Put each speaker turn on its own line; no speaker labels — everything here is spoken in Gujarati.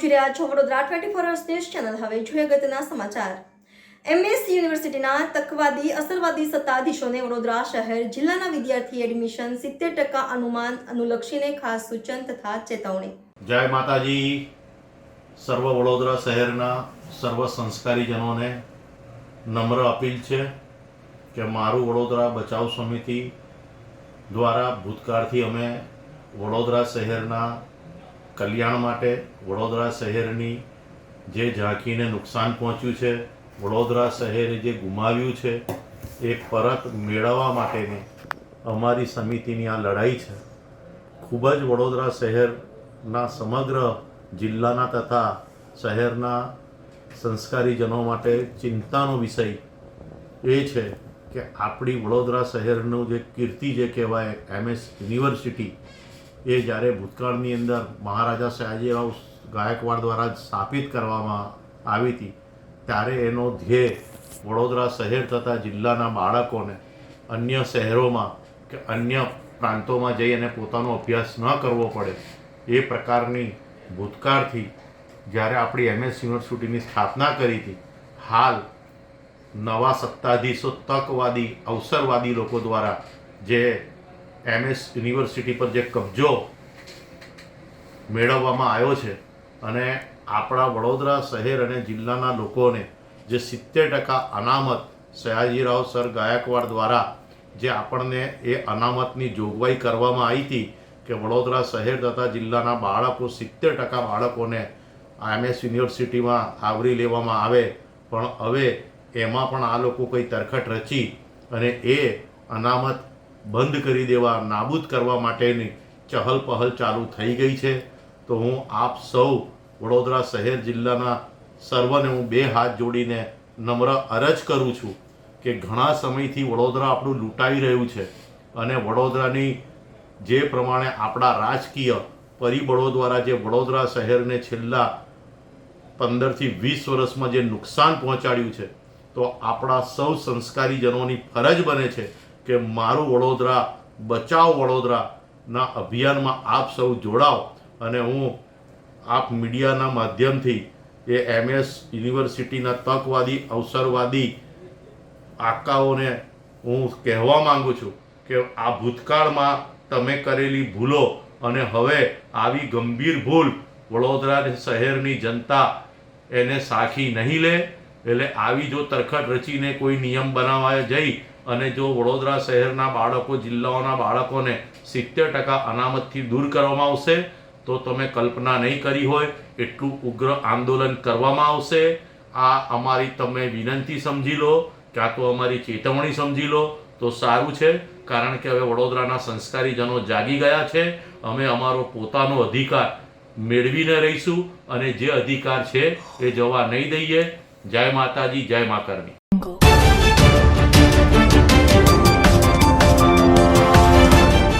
જોઈ રહ્યા છો Vadodara twenty four hours news channel હવે જોઈએ અગત્યના સમાચાર. એમએસ યુનિવર્સિટીના તકવાદી અસરવાદી સત્તાધીશોને વડોદરા શહેર જિલ્લાના વિદ્યાર્થી એડમિશન સિત્તેર ટકા અનુમાન અનુલક્ષીને ખાસ સૂચન તથા ચેતવણી.
જય માતાજી. સર્વ વડોદરા શહેરના સર્વ સંસ્કારીજનોને નમ્ર અપીલ છે કે મારું વડોદરા બચાવ સમિતિ દ્વારા ભૂતકાળથી અમે વડોદરા શહેરના કલ્યાણ માટે વડોદરા શહેરની જે ઝાંખીને નુકસાન પહોંચ્યું છે, વડોદરા શહેરે જે ગુમાવ્યું છે, એ પરત મેળવવા માટેની અમારી સમિતિની આ લડાઈ છે. ખૂબ જ વડોદરા શહેરના સમગ્ર જિલ્લાના તથા શહેરના સંસ્કારીજનો માટે ચિંતાનો વિષય એ છે કે આપણી વડોદરા શહેરનું જે કીર્તિ જે કહેવાય એમએસ યુનિવર્સિટી એ જ્યારે ભૂતકાળની અંદર મહારાજા સયાજીરાવ ગાયકવાડ દ્વારા સ્થાપિત કરવામાં આવી હતી, ત્યારે એનો ધ્યેય વડોદરા શહેર તથા જિલ્લાના બાળકોને અન્ય શહેરોમાં કે અન્ય પ્રાંતોમાં જઈ અને પોતાનો અભ્યાસ ન કરવો પડે એ પ્રકારની ભૂતકાળથી જ્યારે આપણી એમએસ યુનિવર્સિટીની સ્થાપના કરી હતી, હાલ નવા સત્તાધીશો તકવાદી, અવસરવાદી લોકો દ્વારા જે એમએસ યુનિવર્સિટી પર જે કબજો મેળવવામાં આવ્યો છે અને આપણા વડોદરા શહેર અને જિલ્લાના લોકોને જે સિત્તેર ટકા અનામત સયાજીરાવ સર ગાયકવાડ દ્વારા જે આપણને એ અનામતની જોગવાઈ કરવામાં આવી હતી કે વડોદરા શહેર તથા જિલ્લાના બાળકો સિત્તેર ટકા બાળકોને એમએસ યુનિવર્સિટીમાં આવરી લેવામાં આવે, પણ હવે એમાં પણ આ લોકો કોઈ તરખટ રચી અને એ અનામત બંધ કરી દેવા, નાબૂદ કરવા માટેની ચહલ પહલ ચાલુ થઈ ગઈ છે. તો હું આપ સૌ વડોદરા શહેર જિલ્લાના સર્વને હું બે હાથ જોડીને નમ્ર અરજ કરું છું કે ઘણા સમયથી વડોદરા આપણું લૂંટાઈ રહ્યું છે અને વડોદરાની જે પ્રમાણે આપણા રાજકીય પરિબળો દ્વારા જે વડોદરા શહેરને છેલ્લા પંદરથી વીસ વર્ષમાં જે નુકસાન પહોંચાડ્યું છે, તો આપણા સૌ સંસ્કારીજનોની ફરજ બને છે કે મારું વડોદરા બચાવ વડોદરાના અભિયાનમાં આપ સૌ જોડાઓ અને હું આપ મીડિયાના માધ્યમથી એ એમએસ યુનિવર્સિટીના તકવાદી, અવસરવાદી આકાઓને હું કહેવા માંગુ છું કે આ ભૂતકાળમાં તમે કરેલી ભૂલો અને હવે આવી ગંભીર ભૂલ વડોદરા શહેરની જનતા એને સાખી નહીં લે, એટલે આવી જો તરખટ રચીને કોઈ નિયમ બનાવવા જઈ અને જો વડોદરા શહેરના બાળકો, જિલ્લાઓના બાળકોને સિત્તેર ટકા અનામતથી દૂર કરવામાં આવશે, તો તમે કલ્પના નહીં કરી હોય, એટલું ઉગ્ર આંદોલન કરવામાં આવશે. આ અમારી તમે વિનંતી સમજી લો કાં તો અમારી ચેતવણી સમજી લો, તો સારું છે, કારણ કે હવે વડોદરાના સંસ્કારીજનો જાગી ગયા છે. અમે અમારો પોતાનો અધિકાર મેળવીને રહીશું અને જે અધિકાર છે એ જવા નહીં દઈએ. જય માતાજી, જય મા